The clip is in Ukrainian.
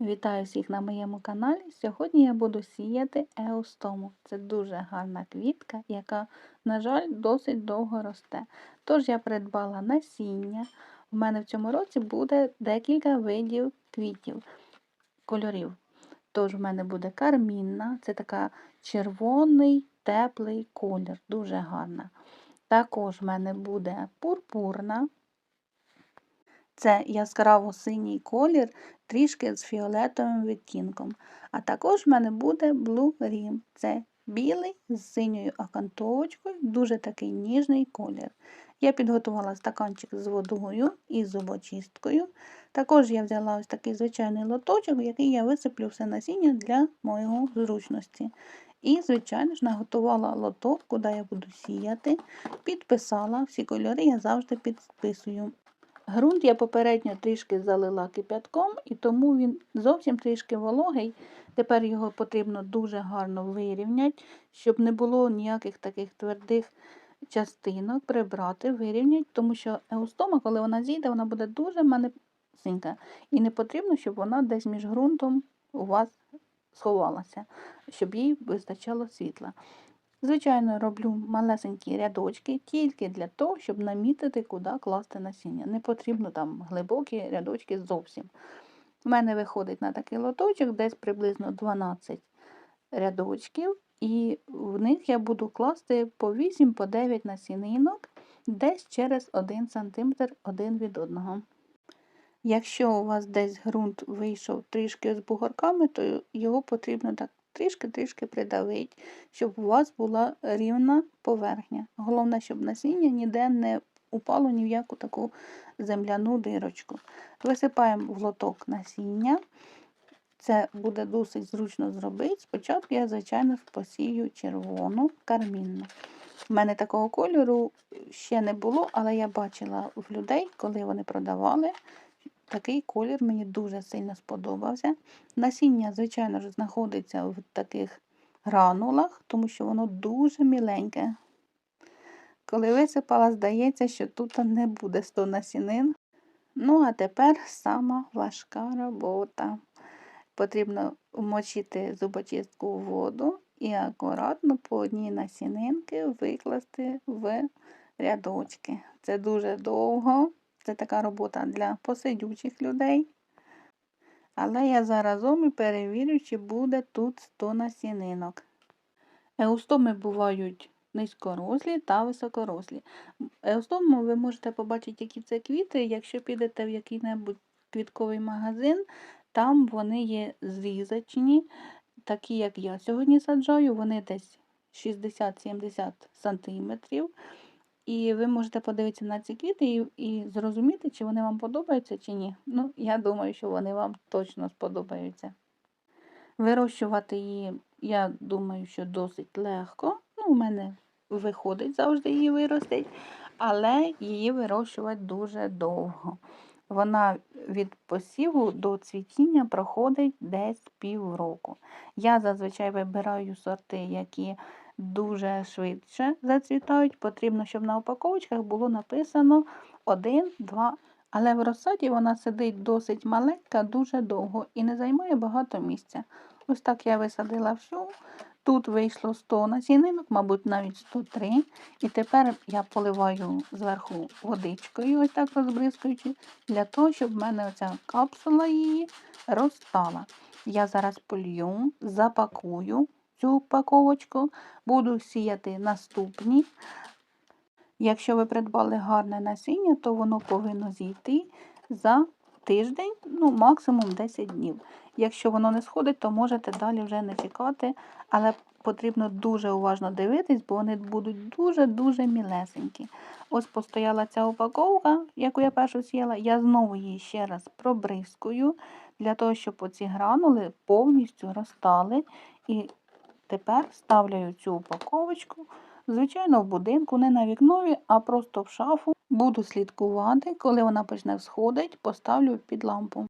Вітаю всіх на моєму каналі. Сьогодні я буду сіяти еустому. Це дуже гарна квітка, яка, на жаль, досить довго росте. Тож я придбала насіння. У мене в цьому році буде декілька видів квітів, кольорів. Тож в мене буде кармінна, це така червоний теплий колір, дуже гарна. Також в мене буде пурпурна. Це яскраво синій колір, трішки з фіолетовим відтінком. А також в мене буде Blue Rim. Це білий з синьою окантовочкою, дуже такий ніжний колір. Я підготувала стаканчик з водою і зубочисткою. Також я взяла ось такий звичайний лоточок, в який я висиплю все насіння для моєго зручності. І, звичайно ж, наготувала лоток, куди я буду сіяти, підписала всі кольори, я завжди підписую. Грунт я попередньо трішки залила кипятком, і тому він зовсім трішки вологий. Тепер його потрібно дуже гарно вирівняти, щоб не було ніяких таких твердих частинок прибрати, вирівняти, тому що еустома, коли вона зійде, вона буде дуже манесенька. І не потрібно, щоб вона десь між ґрунтом у вас сховалася, щоб їй вистачало світла. Звичайно, роблю малесенькі рядочки тільки для того, щоб намітити, куди класти насіння. Не потрібно там глибокі рядочки зовсім. У мене виходить на такий лоточок десь приблизно 12 рядочків, і в них я буду класти по 8-9 по насінинок десь через 1 см один від одного. Якщо у вас десь ґрунт вийшов трішки з бугорками, то його потрібно так трішки-трішки придавить, щоб у вас була рівна поверхня. Головне, щоб насіння ніде не упало ні в яку таку земляну дирочку. Висипаємо в лоток насіння. Це буде досить зручно зробити. Спочатку я, звичайно, посію червону кармінну. У мене такого кольору ще не було, але я бачила в людей, коли вони продавали, Такий колір мені дуже сильно сподобався. Насіння, звичайно ж, знаходиться в таких гранулах, тому що воно дуже міленьке. Коли висипала, здається, що тут не буде 100 насінин. Ну, а тепер сама важка робота. Потрібно вмочити зубочистку у воду і акуратно по одній насінинки викласти в рядочки. Це дуже довго. Це така робота для посидючих людей. Але я заразом і перевірю, чи буде тут 100 насінинок. Еустоми бувають низькорослі та високорослі. Еустому ви можете побачити, які це квіти, якщо підете в який-небудь квітковий магазин, там вони є зрізачні, такі, як я сьогодні саджаю, вони десь 60-70 см. І ви можете подивитися на ці квіти і і зрозуміти, чи вони вам подобаються, чи ні. Ну, я думаю, що вони вам точно сподобаються. Вирощувати її, я думаю, що досить легко. Ну, У мене виходить завжди її виростить, але її вирощувати дуже довго. Вона від посіву до цвітіння проходить десь півроку. Я зазвичай вибираю сорти, які дуже швидше зацвітають. Потрібно, щоб на упаковочках було написано 1-2. Але в розсаді вона сидить досить маленька, дуже довго і не займає багато місця. Ось так я висадила всю. Тут вийшло 100 насінинок, мабуть, навіть 103. І тепер я поливаю зверху водичкою, ось так розбризкуючи, для того, щоб в мене оця капсула її розстала. Я зараз полью, запакую цю упаковочку, буду сіяти наступні. Якщо ви придбали гарне насіння, то воно повинно зійти за тиждень, ну максимум 10 днів. Якщо воно не сходить, то можете далі вже не чекати, але потрібно дуже уважно дивитись, бо вони будуть дуже-дуже мілесенькі. Ось постояла ця упаковка, яку я першу сіяла, я знову її ще раз пробризкую, для того, щоб оці гранули повністю розтали. І тепер ставлю цю упаковочку, звичайно, в будинку, не на вікнові, а просто в шафу. Буду слідкувати, коли вона почне всходити, поставлю під лампу.